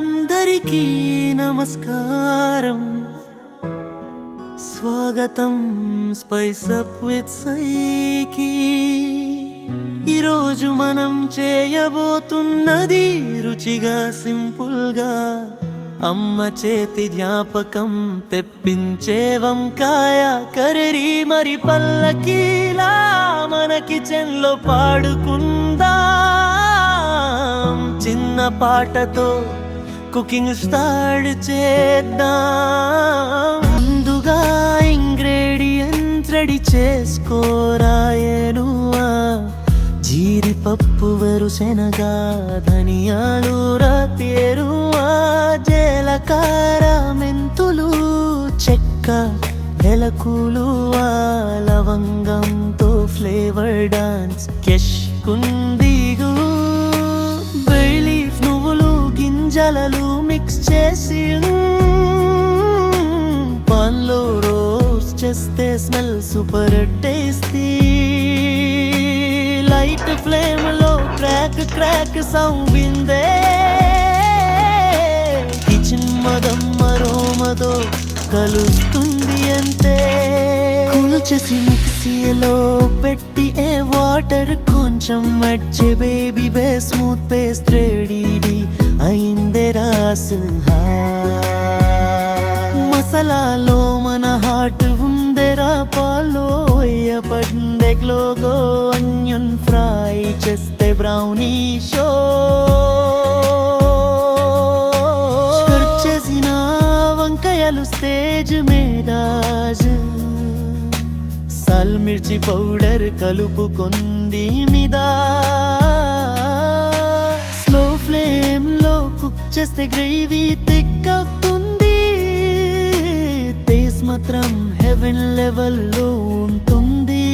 అందరికీ నమస్కారం. స్వాగతం స్పైస్ అప్ విత్ సైకి ఈరోజు మనం చేయబోతున్నది రుచిగా సింపుల్గా అమ్మ చేతి జ్ఞాపకం తెప్పించే వంకాయ కరరి మరి పల్లకీలా. మన కిచెన్లో పాడుకుందా. పాటతో కుకింగ్ స్టార్ట్ చేద్దాం. ముందుగా ఇంగ్రీడియంట్స్ రెడీ చేసుకోరాయనువా జీడిపప్పు వెరుశెనగ ధనియాలు రాతేరువా జీలకర్ర మెంతులు చెక్క వెలకులు లవంగంతో ఫ్లేవర్ డాన్స్. కెష్ కుంది జలలు మిక్స్ చేసి పాన్లో రోస్ట్ చేస్తే స్మెల్ సూపర్ టేస్టీ లైట్ ఫ్లేమ్లో క్రాక్ క్రాక్ సౌండ్ విందే. కిచెన్ మదం మరోమదో కలుస్తుంది అంతే. కూల్చేసి మిక్సీలో పెట్టి ఏ వాటర్ కొంచెం వచ్చే బేబీ బే స్మూత్ పేస్ట్ రెడీ తేరా రాసింహా మసాలాలో మన హార్ట్ ఉందెరా పాలో పడిందే గ్లోగో అన్యన్ ఫ్రై చేస్తే బ్రౌనీ షో చేసిన వంకాయలు స్టేజ్ మీద సల్ మిర్చి పౌడర్ కలుపుకుంది మిదా కుక్ చేస్తే గ్రేవీ తిక్కవుతుంది టేస్ట్ మాత్రం హెవెన్ లెవెల్లో ఉంటుంది.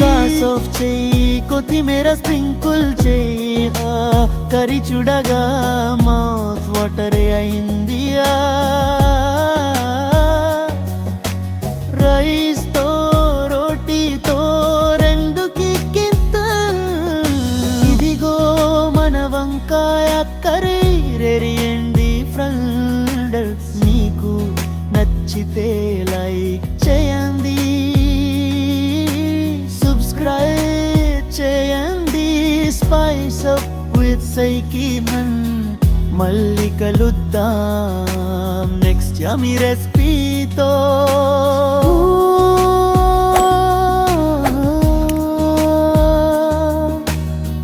గ్లాస్ ఆఫ్ చేయి కొత్తిమీర స్ప్రింకుల్ చేయి. ఆ కర్రీ చూడగా మౌత్ వాటర్ అయింది. వంకాయ కర్రీ రెరియండి ఫ్రెండ్స్ మీకు నచ్చితే లైక్ చేయండి. సబ్స్క్రైబ్ చేయండి. స్పైస్ అప్ విత్ సైకి మన్ మళ్ళీ కలుద్దాం. నెక్స్ట్ యమి రెసిపీతో